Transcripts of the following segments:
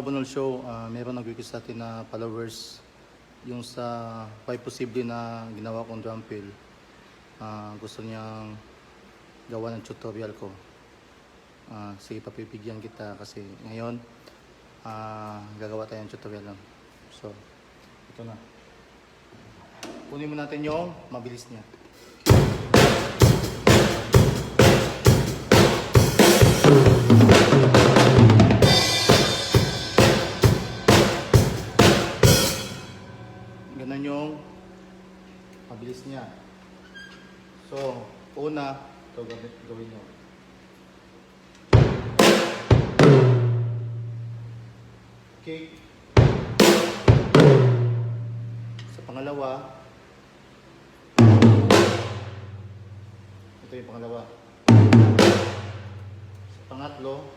Arnold Show, ah, meron nag-request sa atin na followers yung sa why posible na ginawa kong drum fill. Ah, gusto niyang gawa ng tutorial ko. Ah, sige, papipigyan kita kasi ngayon ah, gagawa tayo ng tutorial lang. So, ito na. Kunin mo natin yung mabilis niya. Ganun yung mabilis niya. So, una, ito gawin, gawin nyo. Kick. Sa pangalawa, ito yung pangalawa. Sa pangatlo,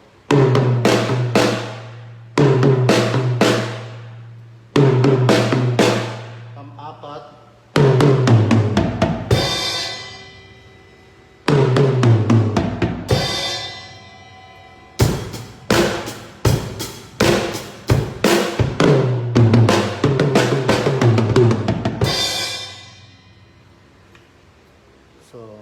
그래서